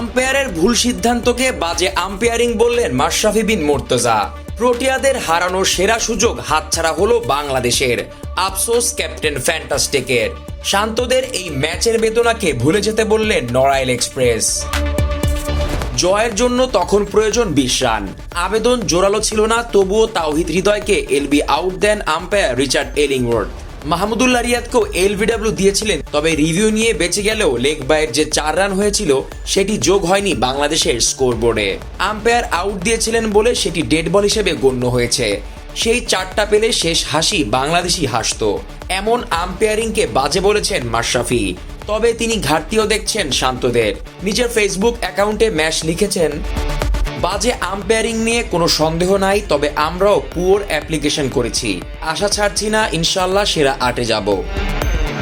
আম্পায়ারের ভুল সিদ্ধান্তকে বাজে আম্পায়ারিং বললেন মাশরাফি বিন মোর্তজা। প্রোটিয়াদের হারানোর সেরা সুযোগ হাতছাড়া হলো বাংলাদেশের। আফসোস, ক্যাপ্টেন ফ্যান্টাস্টিকের। শান্তদের এই ম্যাচের বেদনাকে ভুলে যেতে বললেন নড়াইল এক্সপ্রেস। জয়ের জন্য তখন প্রয়োজন বিশ রান। আবেদন জোরালো ছিল না, তবুও তাওহিদ হৃদয়কে এলবি আউট দেন আম্পায়ার রিচার্ড এলিংওয়ার্ড। মাহমুদুল্লাহ রিয়াদকেও এলবিডব্লিউ দিয়েছিলেন, তবে রিভিউ নিয়ে বেঁচে গেলেও লেগ বাইয়ের যে চার রান হয়েছিল, সেটি যোগ হয়নি বাংলাদেশের স্কোরবোর্ডে। আম্পায়ার আউট দিয়েছিলেন বলে সেটি ডেড বল হিসেবে গণ্য হয়েছে। সেই চারটা পেলে শেষ হাসি বাংলাদেশি হাসতো। এমন আম্পায়ারিংকে বাজে বলেছেন মাশরাফি, তবে তিনি ঘাটতিও দেখছেন শান্তদের। নিজের ফেসবুক অ্যাকাউন্টে ম্যাচ লিখেছেন বাজে আম্পায়ারিং নিয়ে কোনো সন্দেহ নাই, তবে আমরাও পুয়োর অ্যাপ্লিকেশন করেছি। আশা ছাড়ছি না ইনশাল্লাহ সেরা আটে যাব।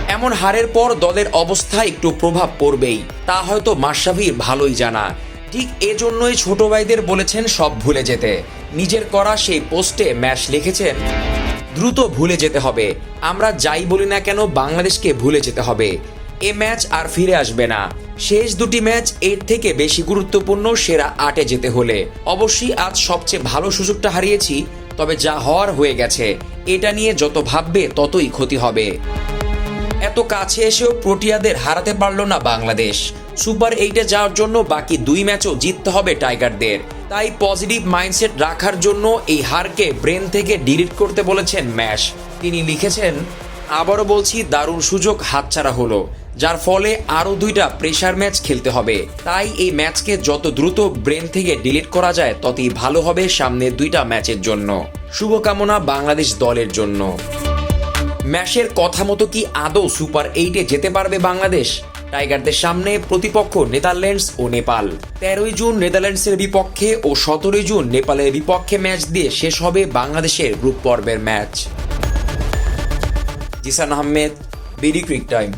এমন হারের পর দলের অবস্থায় একটু প্রভাব পড়বেই, তা হয়তো মাশরাফির ভালোই জানা। ঠিক এজন্যই ছোট ভাইদের বলেছেন সব ভুলে যেতে। নিজের করা সেই পোস্টে ম্যাচ লিখেছেন, দ্রুত ভুলে যেতে হবে। আমরা যাই বলি না কেন, বাংলাদেশকে ভুলে যেতে হবে। এ ম্যাচ আর ফিরে আসবে না। শেষ দুটি ম্যাচ এর থেকে বেশি গুরুত্বপূর্ণ সেরা আটে যেতে হলে। অবশ্যই আজ সবচেয়ে ভালো সুযোগটা হারিয়েছি, তবে যা হওয়ার হয়ে গেছে, এটা নিয়ে যত ভাববে ততই ক্ষতি হবে। এত কাছে এসেও প্রোটিয়াদের হারাতে পারল না বাংলাদেশ। সুপার এইটে যাওয়ার জন্য বাকি দুই ম্যাচও জিততে হবে টাইগারদের। তাই পজিটিভ মাইন্ডসেট রাখার জন্য এই হারকে ব্রেন থেকে ডিলিট করতে বলেছেন ম্যাশ। তিনি লিখেছেন, আবারও বলছি, দারুণ সুযোগ হাতছাড়া হলো। যার ফলে আরও দুইটা প্রেশার ম্যাচ খেলতে হবে। তাই এই ম্যাচকে যত দ্রুত ব্রেন থেকে ডিলিট করা যায়, ততই ভালো হবে সামনের দুইটা ম্যাচের জন্য। শুভকামনা বাংলাদেশ দলের জন্য। ম্যাচের কথা মতো কি আদৌ সুপার এইটে যেতে পারবে বাংলাদেশ? টাইগারদের সামনে প্রতিপক্ষ নেদারল্যান্ডস ও নেপাল। তেরোই জুন নেদারল্যান্ডসের বিপক্ষে ও সতেরোই জুন নেপালের বিপক্ষে ম্যাচ দিয়ে শেষ হবে বাংলাদেশের গ্রুপ পর্বের match Jisan Ahmed BD cric time